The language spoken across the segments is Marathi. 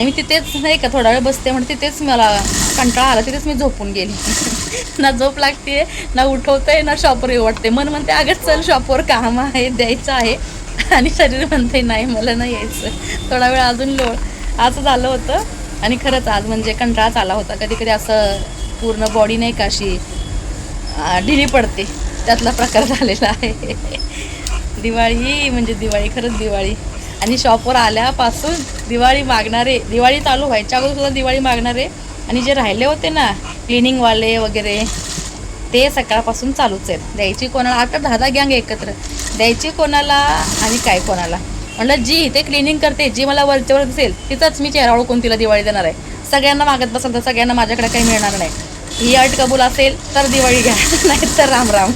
मी तिथेच नाही का थोडा वेळ बसते म्हणजे तिथेच मला कंटाळा आला तिथेच मी झोपून गेली. ना झोप लागते ना उठवते ना शॉपवर वाटते मन म्हणते अगं चल शॉपवर काम आहे द्यायचं आहे. आणि शरीर म्हणते नाही मला नाही यायचं. थोडा वेळ अजून लोळ असं झालं होतं. आणि खरंच आज म्हणजे कंटाळाच आला होता. कधी कधी असं पूर्ण बॉडी नाही का अशी ढिली पडते. त्यातला प्रकार झालेला आहे. दिवाळी म्हणजे दिवाळी खरंच दिवाळी. आणि शॉपवर आल्यापासून दिवाळी मागणारे दिवाळी चालू व्हायच्या अगोदर सुद्धा दिवाळी मागणारे आणि जे राहिले होते ना क्लिनिंगवाले वगैरे ते सकाळपासून चालूच आहेत. द्यायची कोणाला आता दहा दहा गँग एकत्र. द्यायची कोणाला आणि काय कोणाला. म्हटलं जी ते क्लिनिंग करते जी मला वरच्यावर दिसेल तिथंच मी चेहरा ओळखून तिला दिवाळी देणार आहे. सगळ्यांना मागत बसाल तर सगळ्यांना माझ्याकडे काही मिळणार नाही. ही अट कबूल असेल तर दिवाळी घ्या. नाही तर राम राम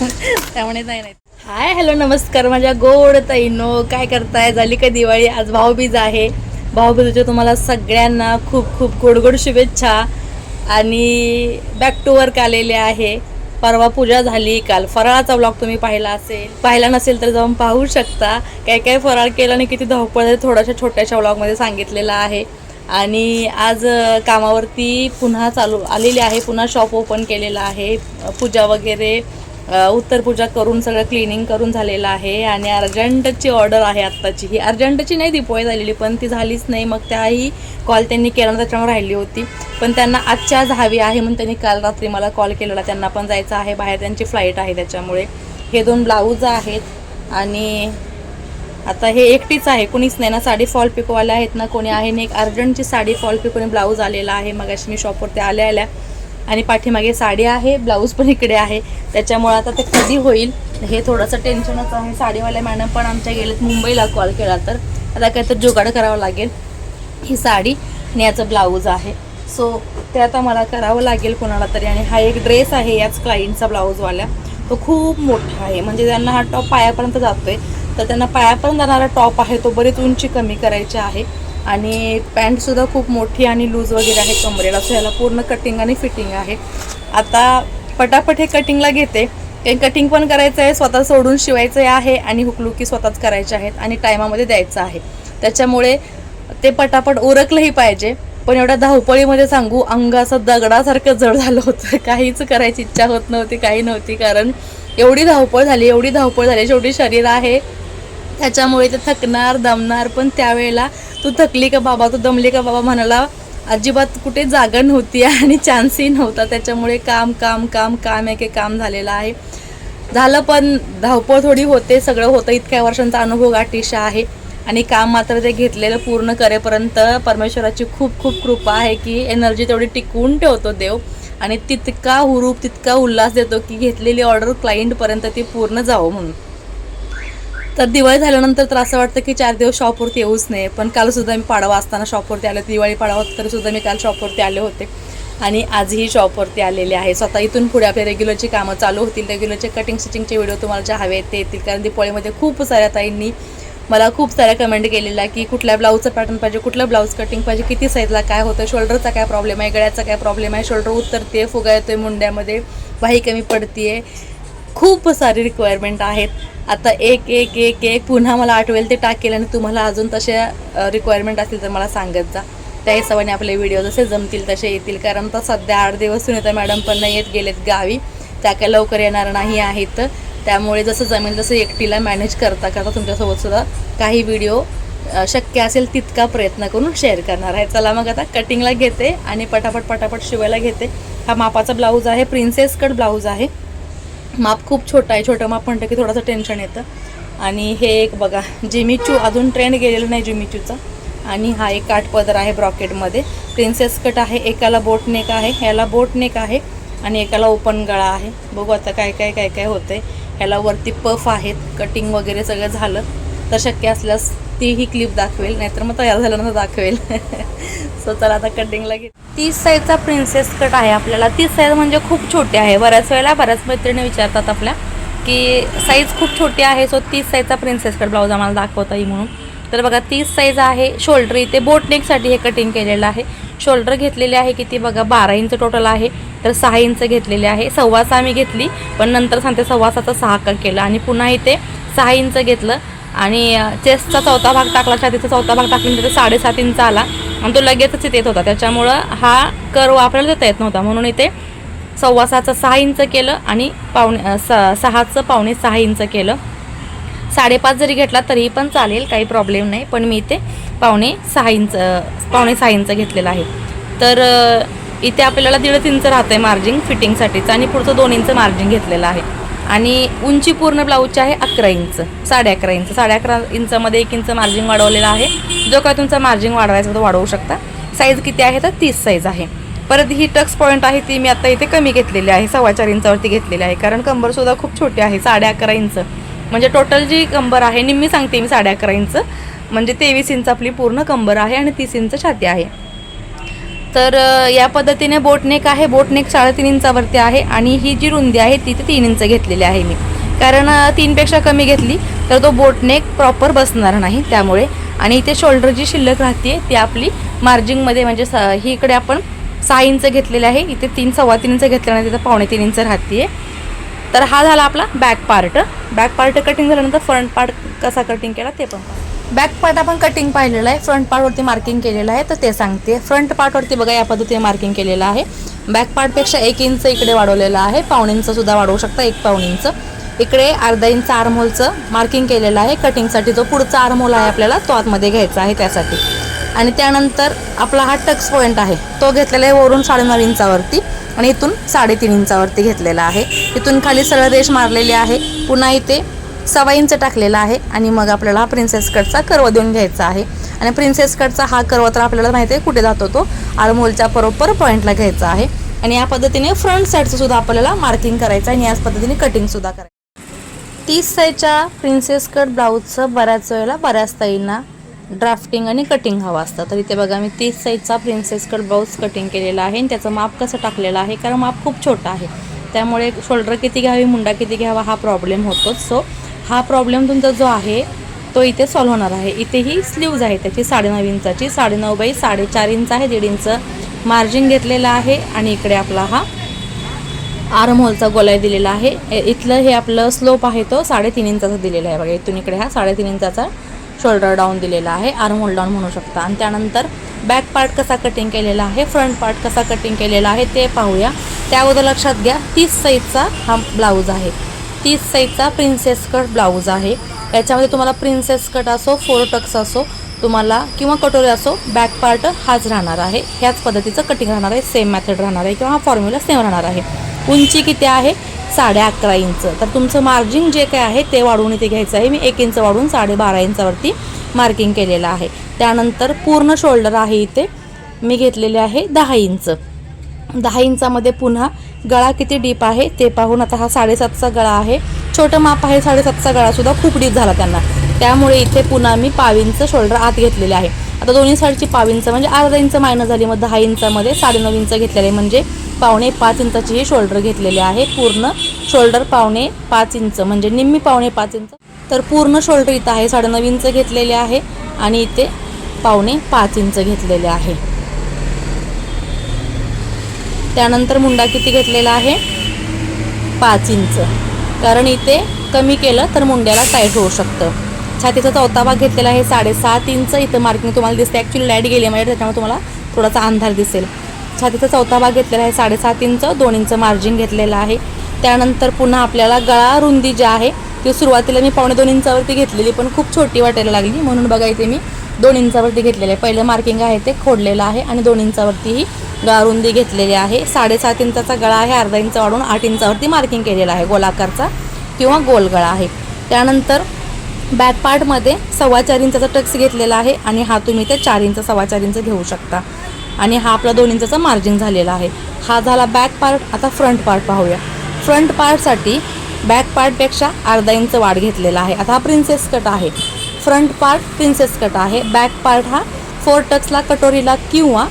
त्यामुळे नाही नाही. हाय हॅलो नमस्कार माझ्या गोड ताईनो. काय करताय? झाली का दिवाळी? आज भाऊबीज आहे. भाऊबीजच्या तुम्हाला सगळ्यांना खूप खूप गोड गोड शुभेच्छा. आणि बॅक टू वर्क आलेले आहे. परवा पूजा झाली काल. फराळाचा ब्लॉग तुम्ही पाहिला असेल. पाहिला नसेल तर जाऊन पाहू शकता. काय काय फराळ केलं आणि किती धावपळ थोड्याशा छोट्याशा ब्लॉगमध्ये सांगितलेलं आहे. आणि आज कामावरती पुन्हा चालू आलेली आहे. पुन्हा शॉप ओपन केलेलं आहे. पूजा वगैरे उत्तरपूजा करून सगळं क्लिनिंग करून झालेलं आहे आणि अर्जंटची ऑर्डर आहे आत्ताची. ही अर्जंटची नाही दिपोळी झालेली पण ती झालीच नाही. मग त्याही कॉल त्यांनी केला त्याच्यामुळे राहिली होती. पण त्यांना आजच्या आज हवी आहे म्हणून त्यांनी काल रात्री मला कॉल केलेला. त्यांना पण जायचं आहे बाहेर त्यांची फ्लाईट आहे त्याच्यामुळे. हे दोन ब्लाऊज आहेत आणि आता हे एकटीच आहे कुणीच नाही ना. साडी फॉल पिकोवाले आहेत ना कोणी आहे नाही. एक अर्जंटची साडी फॉल पिकोने ब्लाऊज आलेला आहे. मग अशी मी शॉपवरती आल्या आल्या. आणि पाठीमागे साडी आहे ब्लाऊज पण इकडे आहे. त्याच्यामुळे आता ते कधी होईल हे थोडंसं टेन्शनच आहे. साडीवाल्या मॅडम पण आमच्या गेलेत मुंबईला कॉल केला तर. आता काहीतरी जुगाड करावं लागेल ही साडी आणि याचं ब्लाऊज आहे. सो ते आता मला करावं लागेल कोणाला तरी. आणि हा एक ड्रेस आहे याच क्लायंटचा ब्लाऊजवाल्या तो खूप मोठा आहे. म्हणजे त्यांना हा टॉप पायापर्यंत जातो आहे तर त्यांना पायापर्यंत जाणारा टॉप आहे. तो बरीच उंची कमी करायची आहे. आणि पॅन्टसुद्धा खूप मोठी आणि लूज वगैरे आहे कमरेला सो ह्याला पूर्ण कटिंग आणि फिटिंग आहे. आता पटापट हे कटिंगला घेते. काही कटिंग पण करायचं आहे स्वतः सोडून शिवायचं आहे आणि हुकलुकी स्वतःच करायचे आहेत आणि टायमामध्ये द्यायचं आहे. त्याच्यामुळे ते पटापट उरकलंही पाहिजे. पण एवढ्या धावपळीमध्ये सांगू अंग असं दगडासारखं जड झालं होतं. काहीच करायची इच्छा होत नव्हती काही नव्हती. कारण एवढी धावपळ झाली एवढी धावपळ झाली शेवटी शरीर आहे त्याच्यामुळे ते थकणार दमणार पण त्यावेळेला तू थकली का बाबा तू दमली का बाबा म्हणाला अजिबात कुठे जागा नव्हती आणि चान्सही नव्हता. त्याच्यामुळे काम काम काम काम एके काम झालेलं आहे. झालं पण धावपळ थोडी होते सगळं होतं. इतक्या वर्षांचा अनुभव गाठीशा आहे. आणि काम मात्र ते घेतलेलं पूर्ण करेपर्यंत परमेश्वराची खूप खूप कृपा आहे की एनर्जी तेवढी टिकवून ठेवतो देव. आणि तितका हुरूप तितका उल्हास देतो की घेतलेली ऑर्डर क्लायंटपर्यंत ती पूर्ण जावं म्हणून. तर दिवाळी झाल्यानंतर तर असं वाटतं की चार दिवस शॉपवरती येऊच नाही पण कालसुद्धा मी पाडवा असताना शॉपवरती आले दिवाळी पाडवा होता तरी सुद्धा मी काल शॉपवरती आले होते. आणि आजही शॉपवरती आलेले आहे. स्वतः इथून पुढे आपल्या रेग्युलरची कामं चालू होतील. रेग्युलरचे कटिंग स्टिचिंगचे व्हिडिओ तुम्हाला जे हवे आहेत ते येतील. कारण दिवाळीमध्ये खूप साऱ्या ताईंनी मला खूप साऱ्या कमेंट केलेल्या की कुठल्या ब्लाऊजचं पॅटर्न पाहिजे कुठलं ब्लाऊज कटिंग पाहिजे किती साईजला काय होतं शोल्डरचा काय प्रॉब्लेम आहे गळ्याचा काय प्रॉब्लेम आहे शोल्डर उतरते फुगा येतोय मुंड्यामध्ये वाही कमी पडते खूप सारी रिक्वायरमेंट आहेत. आता एक एक एक एक पुन्हा मला आठवेल ते टाकेल आणि तुम्हाला अजून तशा रिक्वायरमेंट असतील तर मला सांगत जा. त्या हिशोबाने आपले व्हिडिओ जसे जमतील तसे येतील. कारण तर सध्या आठ दिवस सुनीता मॅडम पण नाही येत गेलेत गावी. त्या काय लवकर येणार नाही आहेत. त्यामुळे जसं जमेल तसं एकटीला मॅनेज करता करता तुमच्यासोबतसुद्धा काही व्हिडिओ शक्य असेल तितका प्रयत्न करून शेअर करणार आहे. चला मग आता कटिंगला घेते आणि पटापट पटापट शिवायला घेते. हा मापाचा ब्लाऊज आहे प्रिन्सेस कट ब्लाऊज आहे. माप खूप छोटं आहे. छोटं माप म्हणतं की थोडंसं टेन्शन येतं. आणि हे एक बघा जिमीचू अजून ट्रेंड गेलेलं नाही जिमीचूचा. आणि हा एक काठपदर आहे ब्रॉकेटमध्ये प्रिन्सेस कट आहे एकाला बोट नेक आहे ह्याला बोट नेक आहे आणि एकाला ओपन गळा आहे. बघू आता काय काय काय काय होतंय. ह्याला वरती पफ आहेत कटिंग वगैरे सगळं झालं. तर शक्य असल्यास तीही क्लिप दाखवेल नाहीतर मग तयार झाल्यानंतर दाखवेल. सो चला आता कटिंगला घे तीस साईजचा प्रिन्सेस कट आहे आपल्याला. तीस साईज म्हणजे खूप छोटी आहे. बऱ्याच वेळेला बऱ्याच मैत्रिणी विचारतात आपल्या की साईज खूप छोटी आहे सो तीस साईजचा प्रिन्सेस कट ब्लाऊज आम्हाला दाखवता येईल म्हणून. तर बघा तीस साईज आहे शोल्डर इथे बोटनेकसाठी हे कटिंग केलेलं आहे. शोल्डर घेतलेले आहे किती बघा बारा इंच टोटल आहे. तर सहा इंच घेतलेले आहे. सव्वा सहा मी घेतली पण नंतर सांगते सव्वा सहाचा सहा का केलं. आणि पुन्हा इथे सहा इंच घेतलं आणि चेस्टचा चौथा भाग टाकला छातीचा चौथा भाग टाकल्यानंतर ते साडेसात इंच आला आणि तो लगेचच इथे येत होता. त्याच्यामुळं हा कर्व आपल्याला देता येत नव्हता. म्हणून इथे सव्वा सहाचं सहा इंच केलं आणि पावणे स सहाचं पावणे सहा इंच केलं. साडेपाच जरी घेतला तरीही पण चालेल काही प्रॉब्लेम नाही. पण मी इथे पावणे सहा इंच पावणे सहा इंच घेतलेला आहे. तर इथे आपल्याला दीडच इंच राहतं आहे मार्जिन फिटिंगसाठीचं आणि पुढचं दोन इंच मार्जिन घेतलेलं आहे. आणि उंची पूर्ण ब्लाऊजची आहे अकरा इंच साडे अकरा इंच. साडे अकरा इंचामध्ये एक इंच मार्जिन वाढवलेला आहे. जो काय तुमचा मार्जिन वाढवायचा तो वाढवू शकता. साईज किती आहे तर तीस साईज आहे. परत ही टक्स पॉईंट आहे ती मी आता इथे कमी घेतलेली आहे सव्वा चार इंचावरती घेतलेली आहे. कारण कंबरसुद्धा खूप छोटी आहे साडे अकरा इंच. म्हणजे टोटल जी कंबर आहे निम्मी सांगते मी साडे अकरा इंच. म्हणजे तेवीस इंच आपली पूर्ण कंबर आहे आणि तीस इंच छाती आहे. तर या पद्धतीने बोटनेक आहे. बोटनेक साडेतीन इंचावरती आहे आणि ही जी रुंदी आहे ती तर तीन इंच घेतलेली आहे मी. कारण तीनपेक्षा कमी घेतली तर तो बोटनेक प्रॉपर बसणार नाही त्यामुळे. आणि इथे शोल्डर जी शिल्लक राहते ती आपली मार्जिंगमध्ये म्हणजे स ही इकडे आपण सहा इंच घेतलेले आहे. इथे तीन सव्वा तीन इंच घेतल्यानंतर तिथं पावणे तीन इंच राहते तर हा झाला आपला back part. Back part cutting झाल्यानंतर फ्रंट पार्ट कसा कटिंग केला ते पण बॅक पार्ट आपण कटिंग पाहिलेलं आहे. फ्रंट पार्टवरती मार्किंग केलेलं आहे. तर ते सांगते. फ्रंट पार्टवरती बघा या पद्धतीने मार्किंग केलेलं आहे. बॅक पार्टपेक्षा एक इंच इकडे वाढवलेलं आहे. पाहुणींचं सुद्धा वाढवू शकता एक पाहुणींचं इकडे अर्धा इंच आर्महोलचं मार्किंग केलेलं आहे. कटिंगसाठी जो पुढचा आर्महोल आहे आपल्याला तो आतमध्ये घ्यायचा आहे त्यासाठी. आणि त्यानंतर आपला हा टक्स पॉईंट आहे. तो घेतलेला आहे वरून साडेनऊ इंचावरती आणि इथून साडेतीन इंचावरती घेतलेला आहे. इथून खाली सरळ रेष मारलेली आहे. पुन्हा इथे सवाईंचं इंच टाकलेला आहे आणि मग आपल्याला हा प्रिन्सेस कटचा कर्व देऊन घ्यायचा आहे. आणि प्रिन्सेस कटचा हा कर्व तर आपल्याला माहिती आहे कुठे जातो तो? आर्मोलच्या बरोबर पॉईंटला घ्यायचा आहे. आणि या पद्धतीने फ्रंट साईडचं सुद्धा आपल्याला मार्किंग करायचं आहे आणि याच पद्धतीने कटिंग सुद्धा करायचं तीस साईजच्या प्रिन्सेस कट ब्लाऊजचं बऱ्याच वेळेला बऱ्याच ताईंना ड्राफ्टिंग आणि कटिंग हवं असतं. तर इथे बघा मी तीस साईजचा प्रिन्सेस कट ब्लाऊज कटिंग केलेला आहे आणि त्याचं माप कसं टाकलेलं आहे? कारण माप खूप छोटं आहे. त्यामुळे शोल्डर किती घ्यावी मुंडा किती घ्यावा हा प्रॉब्लेम होतोच. सो हा प्रॉब्लेम तुमचा जो आहे तो इथे सॉल्व्ह होणार आहे. इथे ही स्लीव्ज आहे त्याची साडेनऊ इंचाची साडेनऊ बाई साडेचार इंच आहे दीड इंच मार्जिन घेतलेलं आहे. आणि इकडे आपला हा आर्म होलचा गोलाय दिलेला आहे. ए- इथलं हे आपलं स्लोप आहे तो साडेतीन इंचाचा दिलेला आहे. बघा इथून इकडे हा साडेतीन इंचाचा शोल्डर डाऊन दिलेला आहे. आर्म होल डाऊन म्हणू शकता. आणि त्यानंतर बॅक पार्ट कसा कटिंग केलेला आहे फ्रंट पार्ट कसा कटिंग केलेला आहे ते पाहूया. त्या अगोदर लक्षात घ्या तीस साईजचा हा ब्लाऊज आहे. तीस साईजचा प्रिन्सेस कट ब्लाऊज आहे. याच्यामध्ये तुम्हाला प्रिन्सेस कट असो फोर टक्स असो तुम्हाला किंवा कटोरी असो बॅक पार्ट हाच राहणार आहे. ह्याच पद्धतीचं कटिंग राहणार आहे. सेम मेथड राहणार आहे. किंवा हा फॉर्म्युला सेम राहणार आहे. उंची किती आहे? साडे अकरा इंच तर तुमचं मार्जिन जे काय आहे ते वाढवून इथे घ्यायचं आहे. मी एक इंच वाढवून साडेबारा इंचावरती मार्किंग केलेलं आहे. त्यानंतर पूर्ण शोल्डर आहे इथे. मी घेतलेले आहे दहा इंच दहा इंचामध्ये पुन्हा गळा किती डीप आहे ते पाहून आता हा साडेसातचा गळा आहे. छोटं माप आहे साडेसातचा गळासुद्धा खूप डीप झाला त्यांना. त्यामुळे इथे पुन्हा मी पाविंचं शोल्डर आत घेतलेले आहे. आता दोन्ही साईडची पाव म्हणजे अर्धा इंच मायनस झाली मग दहा इंचामध्ये साडेनऊ इंच घेतलेले आहे. म्हणजे पावणे पाच इंचाची ही शोल्डर घेतलेले आहे. पूर्ण शोल्डर पावणे पाच इंच म्हणजे निम्मी पावणे पाच इंच. तर पूर्ण शोल्डर इथं आहे साडेनऊ इंच घेतलेले आहे आणि इथे पावणे पाच इंच घेतलेले आहे. त्यानंतर मुंडा किती घेतलेला आहे? पाच इंच. कारण इथे कमी केलं तर मुंड्याला टाईट होऊ शकतं. छातीचा चौथा भाग घेतलेला आहे साडेसात इंच. इथं मार्किंग तुम्हाला दिसते. ॲक्च्युली लाइट गेली म्हणजे त्याच्यामुळे तुम्हाला थोडासा अंधार दिसेल. छातीचा चौथा भाग घेतलेला आहे साडेसात इंच. दोन इंच मार्जिन घेतलेलं आहे. त्यानंतर पुन्हा आपल्याला गळा रुंदी जी आहे ती सुरुवातीला मी पावणे दोन इंचावरती घेतलेली पण खूप छोटी वाटायला लागली. म्हणून बघा इथे मी दोन इंचावरती घेतलेलं. आहे पहिलं मार्किंग आहे ते खोडलेलं आहे आणि दोन इंचावरतीही गळा रुंदी घेतलेली आहे. साडेसात इंचाचा गळा आहे अर्धा इंच वाढून आठ इंचावरती मार्किंग केलेला आहे गोलाकारचा किंवा गोल गळा आहे. त्यानंतर बॅक पार्टमध्ये सव्वा चार इंचाचा टक्स घेतलेला आहे आणि हा तुम्ही ते चार इंच सव्वा चार इंच घेऊ शकता. आणि हा आपला दोन इंचाचा मार्जिन झालेला आहे. हा झाला बॅक पार्ट आता फ्रंट पार्ट पाहूया. फ्रंट पार्टसाठी बॅक पार्टपेक्षा अर्धा इंच वाढ घेतलेला आहे. आता हा प्रिन्सेस कट आहे. फ्रंट पार्ट प्रिन्सेस कट आहे. बॅक पार्ट हा फोर टक्सला कटोरीला किंवा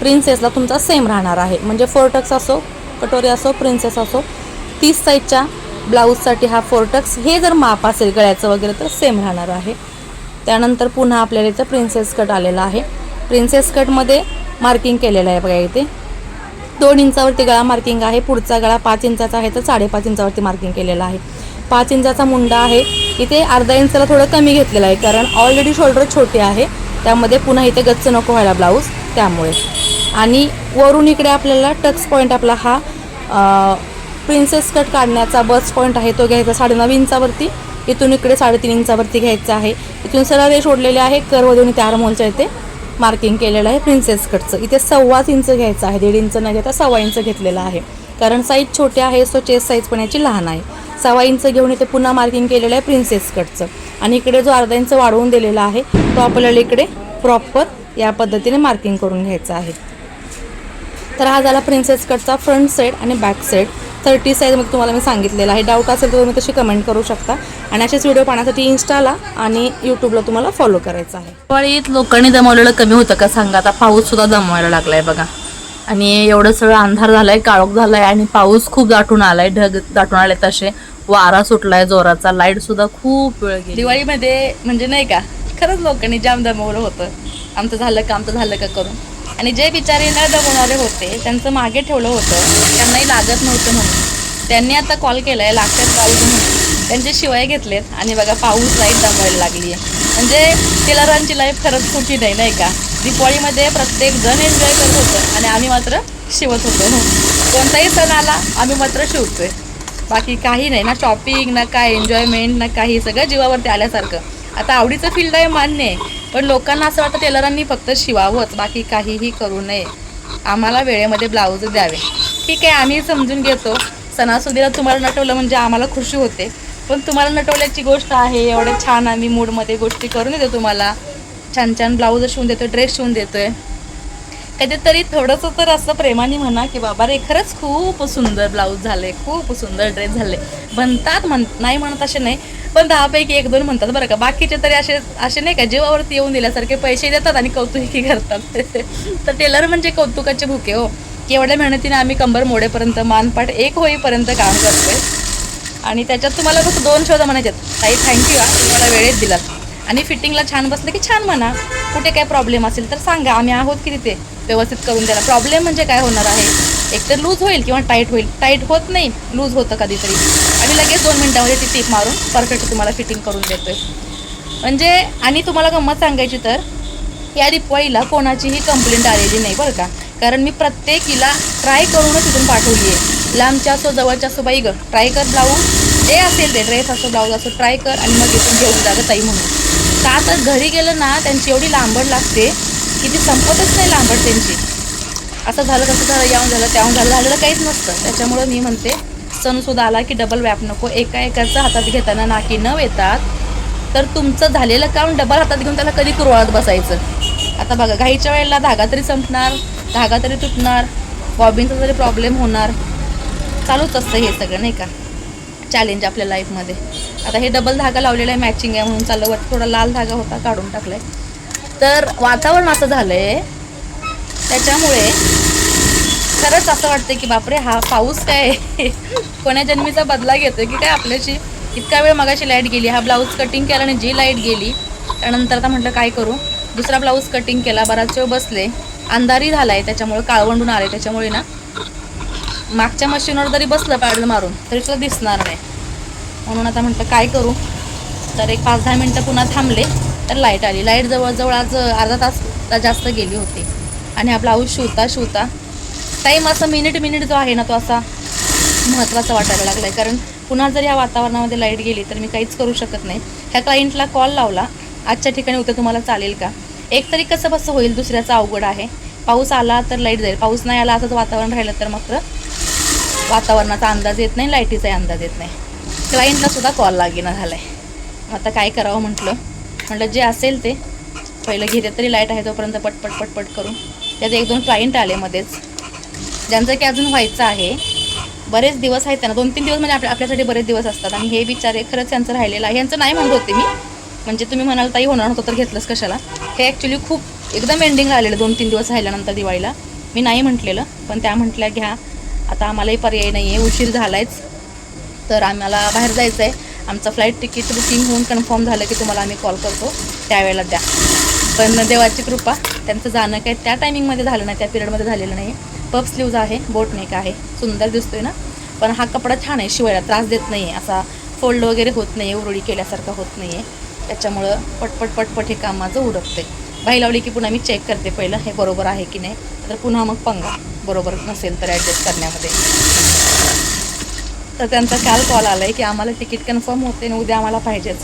प्रिन्सेसला तुमचा सेम राहणार आहे. म्हणजे फोर टक्स असो कटोरी असो प्रिन्सेस असो तीस साईजच्या ब्लाऊजसाठी हा फोर टक्स हे जर माप असेल गळ्याचं वगैरे तर सेम राहणार आहे. त्यानंतर पुन्हा आपल्याला इथं प्रिन्सेस कट आलेला आहे. प्रिन्सेस कटमध्ये मार्किंग केलेलं आहे बघा इथे. दोन इंचावरती गळा मार्किंग आहे. पुढचा गळा पाच इंचाचा आहे तर साडेपाच इंचावरती मार्किंग केलेला आहे. पाच इंचाचा मुंडा आहे. इथे अर्धा इंचला थोडं कमी घेतलेलं आहे कारण ऑलरेडी शोल्डर छोटे आहे. त्यामध्ये पुन्हा इथे गच्च नको व्हायला ब्लाऊज त्यामुळे. आणि वरून इकडे आपल्याला टक्स पॉईंट आपला हा प्रिन्सेस कट काढण्याचा बस पॉईंट आहे तो घ्यायचा साडेनऊ इंचावरती. इथून इकडे साडेतीन इंचावरती घ्यायचा आहे. इथून सरळ रेष ओढलेले आहे कर्व देऊन त्या आरमोलच्या इथे मार्किंग केलेलं आहे प्रिन्सेस कटचं इथे सव्वाच इंच घ्यायचं आहे दीड इंच न घेता सव्वा इंच घेतलेलं आहे. कारण साईज छोटे आहे सो चेस्ट साईज पण याची लहान आहे. सव्वा इंच घेऊन इथे पुन्हा मार्किंग केलेलं आहे प्रिन्सेस कटचं आणि इकडे जो अर्धा इंच वाढवून दिलेला आहे तो आपल्याला इकडे प्रॉपर या पद्धतीने मार्किंग करून घ्यायचा आहे. तर हा झाला प्रिन्सेस कटचा फ्रंट सेट आणि बॅक सेट थर्टी साईजमध्ये तुम्हाला मी सांगितलेलं आहे. डाऊट असेल तर तुम्ही तशी कमेंट करू शकता. आणि असेच व्हिडिओ पाहण्यासाठी इन्स्टाला आणि यूट्यूबला तुम्हाला फॉलो करायचं आहे. दिवाळीत लोकांनी दमवलेलं कमी होतं का सांगा? आता पाऊससुद्धा जमवायला लागला लागलाय बघा. आणि एवढं सगळं अंधार झालाय काळोख झालाय आणि पाऊस खूप दाटून आला आहे ढग दाटून आले तसे वारा सुटलाय जोराचा. लाइट सुद्धा खूप वेळ गेली. दिवाळीमध्ये म्हणजे नाही का खरंच लोकांनी जाम दमवलं होतं. आमचं झालं का आमचं झालं का करून. आणि जे बिचारे न दमवणारे होते त्यांचं मागे ठेवलं होतं. त्यांनाही लागत नव्हतं म्हणून. त्यांनी आता कॉल केलाय लागतात ब्लाऊज म्हणून. त्यांचे शिवाय घेतलेत. आणि बघा पाऊस लाइट दमवायला लागली आहे म्हणजे टेलरांची लाईफ खरंच खोटी नाही नाही का? दिवाळीमध्ये प्रत्येक जण एन्जॉय करत होतं. आणि आम्ही मात्र शिवत होतो. कोणताही सण आला आम्ही मात्र शिवतोय. बाकी काही नाही ना शॉपिंग ना काय एन्जॉयमेंट ना काही सगळं जीवावरती आल्यासारखं. आता आवडीचं फील्ड आहे मान्य आहे पण लोकांना असं वाटतं टेलरांनी फक्त शिवावंच बाकी काहीही करू नये. आम्हाला वेळेमध्ये ब्लाऊज द्यावे. ठीक आहे आम्ही समजून घेतो. सणासुदीला तुम्हाला नटवलं म्हणजे आम्हाला खुशी होते. पण तुम्हाला नटवल्याची गोष्ट आहे एवढे छान आम्ही मूडमध्ये गोष्टी करून देतो तुम्हाला. छान छान ब्लाऊज शिवून देतो ड्रेस शिवून देतो आहे काहीतरी थोडंसं तर असं प्रेमाने म्हणा की बाबा रे खरंच खूप सुंदर ब्लाऊज झाले खूप सुंदर ड्रेस झाले म्हणतात म्हण नाही म्हणत असे नाही पण दहापैकी एक दोन म्हणतात बरं का. बाकीचे तरी असे असे नाही का जीवावरती येऊन दिल्यासारखे पैसे देतात आणि कौतुकी करतात. तर टेलर म्हणजे कौतुकाचे भुके हो. की एवढ्या मेहनतीने आम्ही कंबर मोडेपर्यंत मानपाट एक होईपर्यंत काम करतोय. आणि त्याच्यात तुम्हाला फक्त दोन शोध म्हणायचे ताई थँक्यू हा. तुम्हाला वेळेत दिलात. आणि फिटिंगला छान बसलं की छान म्हणा. कुठे काय प्रॉब्लेम असेल तर सांगा. आम्ही आहोत की तिथे. व्यवस्थित करून द्यायला. प्रॉब्लेम म्हणजे काय होणार आहे? एक तर लूज होईल किंवा टाईट होईल. टाईट होत नाही. लूज होतं कधीतरी. आणि लगेच दोन मिनटामध्ये ती टीप मारून परफेक्ट तुम्हाला फिटिंग करून देतोय. म्हणजे आणि तुम्हाला गंमत सांगायची तर या रिपवाईला कोणाचीही कंप्लेंट आलेली नाही बरं का. कारण मी प्रत्येक हिला ट्राय करूनच तिथून पाठवली आहे लांबच्या असो जवळच्या असो बाई ग. ट्राय कर ब्लाऊज जे असेल ते ड्रेस असो ब्लाऊज असो ट्राय कर आणि मग इथून घेऊन जा ताई म्हणून. का तर घरी गेलं ना त्यांची एवढी लांबड लागते की ती संपतच नाही लांबड त्यांची. असं झालं तसं झालं यावून झालं त्याहून झालं झालेलं काहीच नसतं. त्याच्यामुळं मी म्हणते सणसुद्धा आला की डबल व्याप नको. एका एकाचं हातात घेताना नाकी न येतात. तर तुमचं झालेलं काम डबल हातात घेऊन त्याला कधी कुरवाळत बसायचं? आता बघा घाईच्या वेळेला धागा तरी संपणार धागा तरी तुटणार बॉबिनचा तरी प्रॉब्लेम होणार चालूच असतं हे सगळं नाही का? चॅलेंज आपल्या लाईफमध्ये आता हे डबल धागा लावलेला आहे मॅचिंग आहे म्हणून चाललं. वरती थोडा लाल धागा होता काढून टाकलाय. तर वातावरण असं झालं आहे त्याच्यामुळे खरंच असं वाटतं की बापरे हा पाऊस काय कोण्या जन्मीचा बदला घेतोय की काय आपल्याशी? इतका वेळ मगाशी लाइट गेली. हा ब्लाऊज कटिंग केला आणि जी लाइट गेली त्यानंतर आता म्हटलं काय करू? दुसरा ब्लाऊज कटिंग केला. बराच वेळ बसले. अंधारी झाला आहे त्याच्यामुळे काळवंडून आले. त्याच्यामुळे ना मागच्या मशीनवर जरी बसलं पॅडल मारून तरी तुला दिसणार नाही. म्हणून आता म्हटलं काय करू? तर एक पाच दहा मिनटं पुन्हा थांबले तर लाइट आली. लाइट जवळजवळ आज अर्धा तास जास्त गेली होती. आणि हा ब्लाऊज शिवता शिवता टाईम असा मिनिट मिनिट जो आहे ना तो असा महत्त्वाचा वाटायला लागला आहे कारण पुन्हा जर या वातावरणामध्ये लाइट गेली तर मी काहीच करू शकत नाही. ह्या क्लायंटला कॉल लावला आजच्या ठिकाणी उद्या तुम्हाला चालेल का? एक तरी कसं बसं होईल दुसऱ्याचा अवघड आहे. पाऊस आला तर लाइट जाईल. पाऊस नाही आला असंच वातावरण राहिलं तर मात्र वातावरणाचा अंदाज येत नाही लाईटीचाही अंदाज येत नाही. क्लायंटला सुद्धा कॉल लागेना झाला आहे आता काय करावं म्हटलं? म्हटलं जे असेल ते. पहिलं घेते तरी लाइट आहे तोपर्यंत पटपट पटपट करून त्यात एक दोन क्लायंट आले मध्येच. ज्यांचं की अजून व्हायचं आहे. बरेच दिवस आहेत त्यांना. दोन तीन दिवस म्हणजे आपल्या आपल्यासाठी बरेच दिवस असतात. आणि हे बिचारे खरंच यांचं राहिलेलं आहे. यांचं नाही म्हणत होते मी. म्हणजे तुम्ही म्हणाल ताई होणार होतं तर घेतलंच कशाला? हे ॲक्च्युली खूप एकदम एंडिंग राहिलेलं दोन तीन दिवस राहिल्यानंतर दिवाळीला. मी नाही म्हटलेलं पण त्या म्हटल्या घ्या. आता आम्हालाही पर्याय नाही आहे उशीर झालायच. तर आम्हाला बाहेर जायचं आहे आमचं फ्लाईट तिकीट बुकिंग होऊन कन्फर्म झालं की तुम्हाला आम्ही कॉल करतो. त्यावेळेला द्या. पण देवाची कृपा त्यांचं जाणं काय त्या टायमिंगमध्ये झालं नाही त्या पिरियडमध्ये झालेलं नाही पफ स्लीव्ज आहे बोट नेक आहे. सुंदर दिसतोय ना? पण हा कपडा छान आहे शिवायला त्रास देत नाही आहे असा फोल्ड वगैरे होत नाही आहे उरळी केल्यासारखा होत नाही आहे त्याच्यामुळं पटपट पटपट हे काम माझं उडकते बाई लावली की पुन्हा मी चेक करते पहिलं हे बरोबर आहे की नाही? तर पुन्हा मग पंगा. बरोबर नसेल तर ॲडजस्ट करण्यामध्ये. तर त्यांचा काल कॉल आला आहे की आम्हाला तिकीट कन्फर्म होते आणि उद्या आम्हाला पाहिजेच.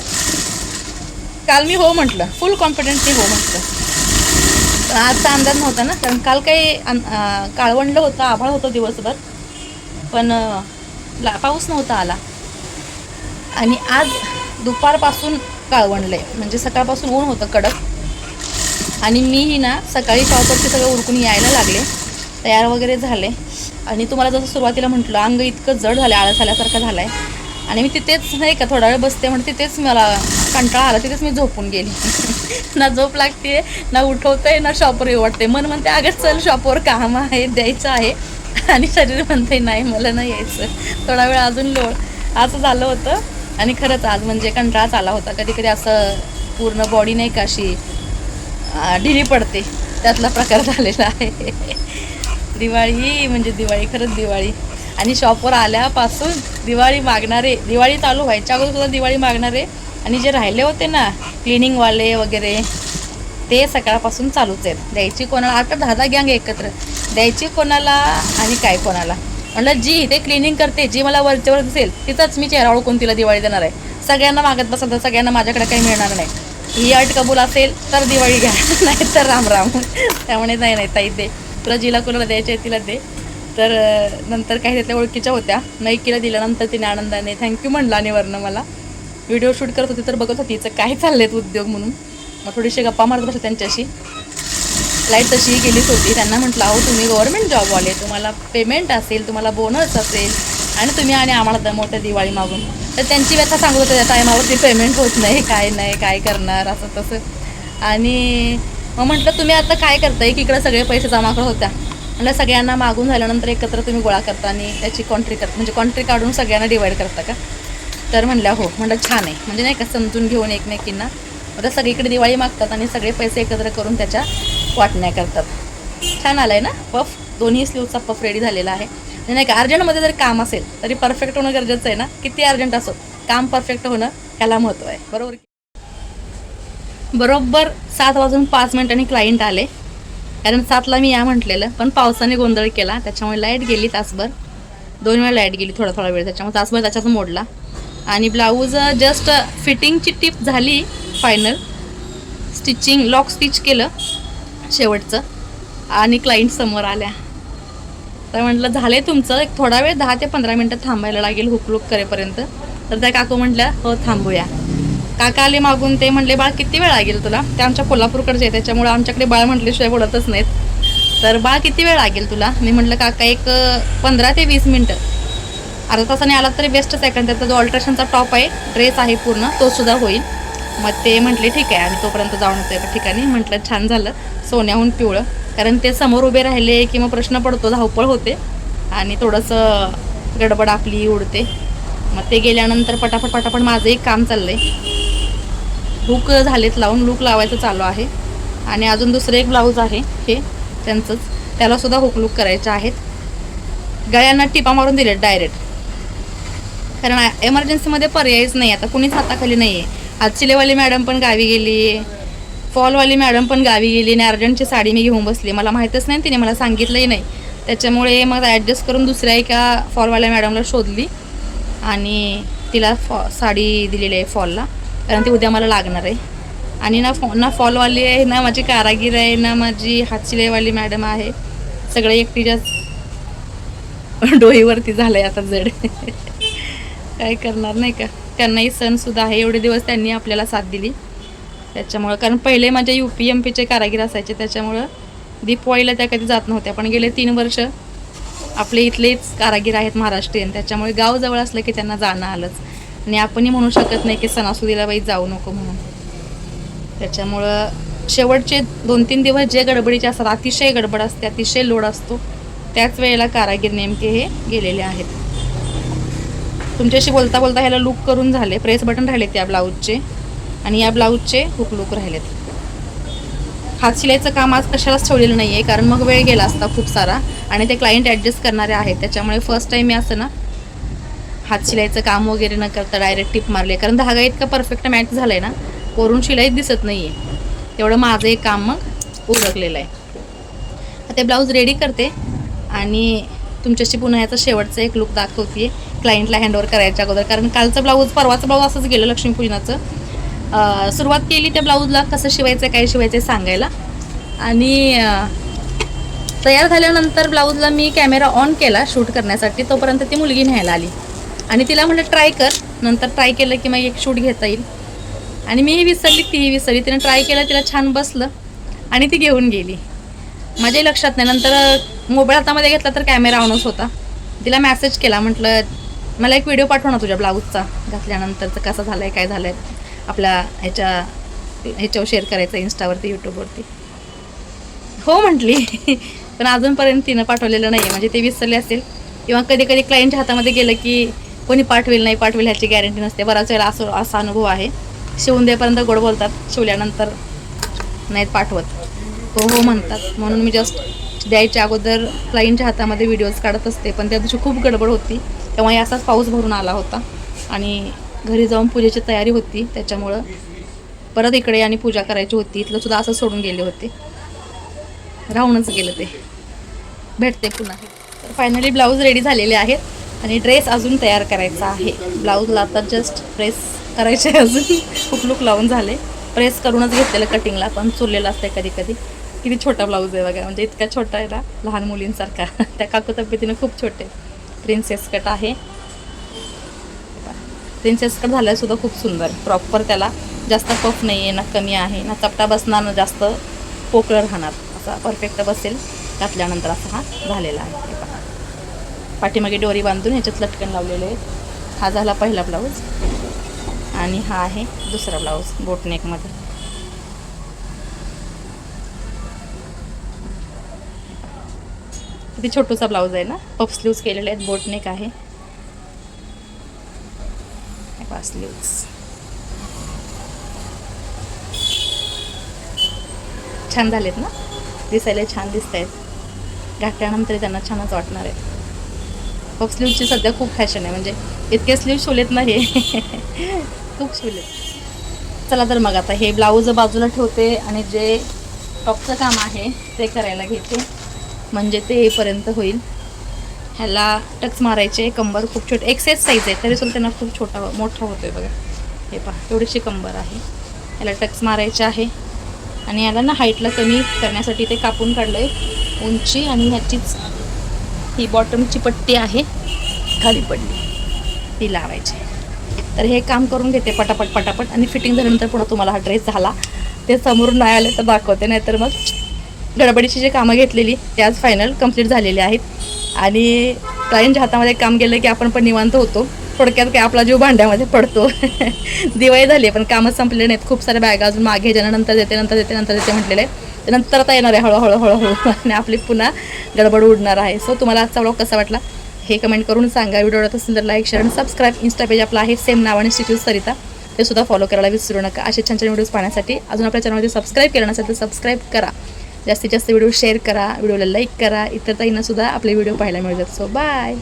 काल मी हो म्हटलं. फुल कॉन्फिडन्सली हो म्हटलं. पण आजचा अंदाज नव्हता ना. कारण काल काही अं, काळवंडलं होतं आभाळ होतं दिवसभर. पण ला पाऊस नव्हता आला. आणि आज दुपारपासून काळवंडलं आहे म्हणजे सकाळपासून ऊन होतं कडक. आणि मीही ना सकाळी शॉपवरती सगळं उरकून यायला लागले. तयार वगैरे झाले. आणि तुम्हाला जसं सुरुवातीला म्हटलं अंग इतकं जड झालं आळस आल्यासारखं झालं आहे आणि मी तिथेच नाही का थोडा वेळ बसते म्हणजे तिथेच मला कंटाळा आला तिथेच मी झोपून गेली. ना झोप लागते ना उठवते ना शॉपवर येऊ वाटते मन म्हणते अगं चल शॉपवर काम आहे द्यायचं आहे. आणि शरीर म्हणते नाही मला नाही यायचं. थोडा वेळ अजून लोळ. असं झालं होतं. आणि खरंच आज म्हणजे कंटाळाच आला होता. कधी कधी असं पूर्ण बॉडी नाही का अशी ढिली पडते. त्यातला प्रकार झालेला आहे. दिवाळी म्हणजे दिवाळी खरंच दिवाळी. आणि शॉपवर आल्यापासून दिवाळी मागणारे दिवाळी चालू व्हायच्या अगोदर सुद्धा दिवाळी मागणारे आणि जे राहिले होते ना क्लिनिंगवाले वगैरे ते सकाळपासून चालूच आहेत. द्यायची कोणाला आता दहा दहा गँग एकत्र. द्यायची कोणाला आणि काय कोणाला? म्हणलं जी ते क्लिनिंग करते जी मला वरच्यावर दिसेल तिथंच मी चेहरा ओळखून तिला दिवाळी देणार आहे. सगळ्यांना मागत बसत तर सगळ्यांना माझ्याकडे काही मिळणार नाही. ही अट कबूल असेल तर दिवाळी घ्या. नाही तर राम. राम त्यामुळे नाही नाही ताई दे. तुला जिला कुणाला द्यायचे आहे तिला दे. तर नंतर काही त्यातल्या ओळखीच्या होत्या. नैकीला दिल्यानंतर तिने आनंदाने थँक्यू म्हणलं आणि वरनं मला. व्हिडिओ शूट करत होती तर बघत होती. हिचं काय चाललेत उद्योग म्हणून? मग थोडीशी गप्पा मारत बसत त्यांच्याशी. लाइट तशीही गेलीच होती. त्यांना म्हटलं अहो तुम्ही गव्हर्मेंट जॉबवाले तुम्हाला पेमेंट असेल तुम्हाला बोनस असेल आणि तुम्ही आणि आम्हाला दमवता दिवाळी मागून. तर त्यांची व्यथा सांगत होते त्या टायमावरती पेमेंट होत नाही काय नाही काय करणार? असं तसं. आणि मग म्हटलं तुम्ही आता काय करताय की इकडं सगळे पैसे जमा करत होत्या? म्हटलं सगळ्यांना मागून झाल्यानंतर एकत्र तुम्ही गोळा करता आणि त्याची कॉन्ट्री करता म्हणजे कॉन्ट्री काढून सगळ्यांना डिवाईड करता का? तर म्हणल्या हो. म्हणलं छान आहे. म्हणजे नाही का समजून घेऊन एकमेकींना. आता सगळीकडे दिवाळी मागतात आणि सगळे पैसे एकत्र करून त्याच्या वाटण्या करतात. छान आलं आहे ना? पफ. दोन्ही स्लीवचा पफ रेडी झालेला आहे. नाही का अर्जंटमध्ये जर काम असेल तरी परफेक्ट होणं गरजेचं आहे ना किती अर्जंट असो. काम परफेक्ट होणं ह्याला महत्त्व आहे. बरोबर बरोबर सात वाजून पाच मिनिटांनी क्लायंट आले. कारण सातला मी या म्हटलेलं पण पावसाने गोंधळ केला. त्याच्यामुळे लाइट गेली तासभर. दोन वेळा लाइट गेली थोडा थोडा वेळ. त्याच्यामुळे तासभर त्याच्यातून मोडला. आणि ब्लाऊज जस्ट फिटिंगची टिप झाली फायनल स्टिचिंग लॉक स्टिच केलं शेवटचं. आणि क्लायंट समोर आल्या. तर म्हटलं झालंय तुमचं. एक थोडा वेळ दहा ते पंधरा मिनटं थांबायला लागेल हुकलुक करेपर्यंत. तर त्या काकू म्हटल्या हो थांबूया. काका आले मागून ते म्हणले बाळ किती वेळ लागेल तुला? ते आमच्या कोल्हापूरकडचे आहे त्याच्यामुळे आमच्याकडे बाळ म्हटल्याशिवाय बोलतच नाहीत. तर बाळ किती वेळ लागेल तुला? मी म्हटलं काका एक पंधरा ते वीस मिनटं. अर्धा तासाने आला तरी बेस्टच आहे. कारण त्याचा जो ऑल्ट्रेशनचा टॉप आहे ड्रेस आहे पूर्ण तो सुद्धा होईल. मग ते म्हटले ठीक आहे आणि तोपर्यंत जाऊन येतो एका ठिकाणी म्हटलं छान झालं. सोन्याहून पिवळं. कारण ते समोर उभे राहिले की मग प्रश्न पडतो धावपळ होते. आणि थोडंसं गडबड आपली उडते. मग ते गेल्यानंतर पटापट पटापट माझं एक काम चाललं आहे हुक झालेत लावून लूक लावायचं चालू आहे. आणि अजून दुसरं एक ब्लाऊज आहे हे त्यांचंच. त्यालासुद्धा हुकलूक हुक करायचे आहेत. गळ्यांना टिपा मारून दिलेत डायरेक्ट. कारण एमर्जन्सीमध्ये पर्यायच नाही. आता कुणीच हाताखाली नाही आहे आज लेवाली मॅडम पण गावी गेली फॉलवाली मॅडम पण गावी गेली आणि अर्जंटची साडी मी घेऊन बसली. मला माहीतच नाही तिने मला सांगितलंही नाही. त्याच्यामुळे मग ॲडजस्ट करून दुसऱ्या एका फॉलवाल्या मॅडमला शोधली आणि तिला फॉ साडी दिलेली आहे फॉलला. कारण ती उद्या मला लागणार आहे. आणि ना फॉ ना फॉलवाली आहे ना माझी कारागीर आहे ना माझी हातशिलेवाली मॅडम आहे. सगळे एकटीच्याच डोईवरती झालं आहे आता जड. काय करणार नाही का? त्यांनाही सणसुद्धा आहे. एवढे दिवस त्यांनी आपल्याला साथ दिली. त्याच्यामुळं कारण पहिले माझ्या यू पी एम पीचे कारागीर असायचे त्याच्यामुळं दीपवाळीला त्या कधी जात नव्हत्या. पण गेले तीन वर्ष आपले इथलेच कारागीर आहेत महाराष्ट्रीयन. त्याच्यामुळे गाव जवळ असलं की त्यांना जाणं आलंच. आणि आपणही म्हणू शकत नाही की सणासुदीला बाई जाऊ नको म्हणून. त्याच्यामुळं शेवटचे दोन तीन दिवस जे गडबडीचे असतात अतिशय गडबड असते अतिशय लोड असतो त्याच वेळेला कारागीर नेमके हे गेलेले आहेत. तुमच्याशी बोलता बोलता ह्याला लूक करून झाले. प्रेस बटन राहिले त्या ब्लाऊजचे आणि या ब्लाऊजचे हुकलूक राहिले राहिलेत. हात शिलाईचं काम आज कशालाच ठेवलेलं नाही आहे कारण मग वेळ गेला असता खूप सारा आणि ते क्लायंट ॲडजस्ट करणारे आहेत. त्याच्यामुळे फर्स्ट टाईम मी असं ना हात शिलाईचं काम वगैरे न करता डायरेक्ट टिप मारले. कारण धागा इतका परफेक्ट मॅच झाला आहे ना कोरून शिलाईत दिसत नाही आहे तेवढं माझं एक काम मग उरकलेलं आहे. आता ते ब्लाऊज रेडी करते आणि तुमच्याशी पुन्हा याचा शेवटचा एक लुक दाखवते क्लायंटला हँडओव्हर करायच्या अगोदर. कारण कालचं ब्लाऊज परवाचं ब्लाऊज असंच गेलं लक्ष्मीपूजनाचं. सुरुवात केली त्या ब्लाऊजला कसं शिवायचं काय शिवायचं सांगायला. आणि तयार झाल्यानंतर ब्लाऊजला मी कॅमेरा ऑन केला शूट करण्यासाठी. तोपर्यंत ती मुलगी न्यायला आली. आणि तिला म्हटलं ट्राय कर. नंतर ट्राय केलं की मग एक शूट घेता येईल. आणि मीही विसरली तीही विसरली. तिने ट्राय केलं तिला छान बसलं. आणि ती घेऊन गेली. माझ्याही लक्षात नाही. नंतर मोबाईल हातामध्ये घेतला तर कॅमेरा ऑनच होता. तिला मेसेज केला म्हटलं मला एक व्हिडिओ पाठव ना तुझ्या ब्लाऊजचा. घातल्यानंतरचं कसं झालं आहे काय झालं आहे आपल्या ह्याच्या ह्याच्यावर शेअर करायचं इन्स्टावरती यूट्यूबवरती हो म्हटली. पण अजूनपर्यंत तिनं पाठवलेलं नाही आहे म्हणजे ते विसरले असेल किंवा कधी कधी क्लायंटच्या हातामध्ये गेलं की कोणी पाठवेल नाही पाठवेल ह्याची गॅरंटी नसते. बराच वेळा असं असा अनुभव आहे. शिवून देपर्यंत गोड बोलतात. शिवल्यानंतर नाहीत पाठवत. हो हो म्हणतात. म्हणून मी जस्ट द्यायच्या अगोदर क्लायंटच्या हातामध्ये व्हिडिओज काढत असते. पण त्या दिवशी खूप गडबड होती. तेव्हा असाच पाऊस भरून आला होता. आणि घरी जाऊन पूजेची तयारी होती त्याच्यामुळं परत इकडे आणि पूजा करायची होती. इथलं सुद्धा असं सोडून गेले होते. राहूनच गेलं ते. भेटते पुन्हा. तर फायनली ब्लाऊज रेडी झालेले आहेत आणि ड्रेस अजून तयार करायचा आहे. ब्लाऊजला आता जस्ट प्रेस करायचे अजून. खूप लावून झाले. प्रेस करूनच घेतलेलं कटिंगला पण चुरलेलं असते कधी कधी. किती छोटा ब्लाऊज आहे बघा. म्हणजे इतका छोटा आहे ना लहान मुलींसारखा. त्या काकू तब्येतीनं खूप छोटे. प्रिन्सेस कट आहे. प्रिन्सेस कट झालं सुद्धा खूप सुंदर. प्रॉपर त्याला जास्त पफ नाही आहे ना कमी आहे ना चपटा बसणार ना जास्त पोकळ राहणार. असा परफेक्ट बसेल. घातल्यानंतर असा हा झालेला आहे. पहा. पाठीमागे डोरी बांधून ह्याच्यात लटकन लावलेले आहेत. हा झाला पहिला ब्लाऊज. आणि हा आहे दुसरा ब्लाऊज बोटनेकमध्ये किती छोटूसा ब्लाऊज आहे ना? पफ स्लीव्ज केलेले आहेत बोटनेक आहे. स्लीव्स छान झालेत ना? दिसायला छान दिसत आहेत घातल्यानंतर त्यांना छानच वाटणार आहे. पफ स्लीवची सध्या खूप फॅशन आहे. म्हणजे इतके स्लीव शिवलेत ना हे. खूप शिवलेत. चला तर मग आता हे ब्लाऊज बाजूला ठेवते आणि जे टॉपचं काम आहे ते करायला घेते. म्हणजे ते येईपर्यंत होईल. ह्याला टक्स मारायचे कंबर खूप छोटे एक्सेस साईज आहे तरी सुद्धा त्यांना खूप छोटा मोठा होतोय बघा. हे पहा एवढीशी कंबर आहे. ह्याला टक्स मारायचे आहे. आणि याला ना हाईटला कमी करण्यासाठी ते कापून काढलं आहे उंची आणि ह्याचीच ही बॉटमची पट्टी आहे. खाली पडली. ती लावायची. तर हे काम करून घेते पटापट पटापट. आणि फिटिंग झाल्यानंतर पुन्हा तुम्हाला हा ड्रेस झाला. ते समोरून नाही आले तर दाखवते नाहीतर मग गडबडीची जी कामं घेतलेली ते आज फायनल कंप्लीट झालेली आहेत. आणि क्लायंटच्या हातामध्ये काम केलं की आपण पण निवांत होतो. थोडक्यात काय आपला जीव भांड्यामध्ये पडतो. दिवाळी झाली पण कामं संपले नाहीत. खूप साऱ्या बॅगा अजून मागे ज्यानंतर नंतर देते नंतर देते नंतर देते म्हटलेले ते नंतर आता येणार आहे हळूहळू हळूहळू. आणि आपली पुन्हा गडबड उडणार आहे. सो तुम्हाला आजचा ब्लॉग कसा वाटला? हे कमेंट करून सांगा. व्हिडिओ आवडत असेल तर लाईक शेअर आणि सबस्क्राईब इंस्टा पेज आपला आहे सेम नाव आणि स्टिचूज सरिता. ते सुद्धा फॉलो करायला विसरू नका. असे छान छान व्हिडिओज पाहण्यासाठी अजून आपल्या चॅनलमध्ये सबस्क्राईब केलं नसेल तर सबस्क्राईब करा. जास्तीत जास्त व्हिडिओ शेअर करा व्हिडिओला लाईक करा इतर ताईंनासुद्धा आपले व्हिडिओ पाहायला मिळतात. So bye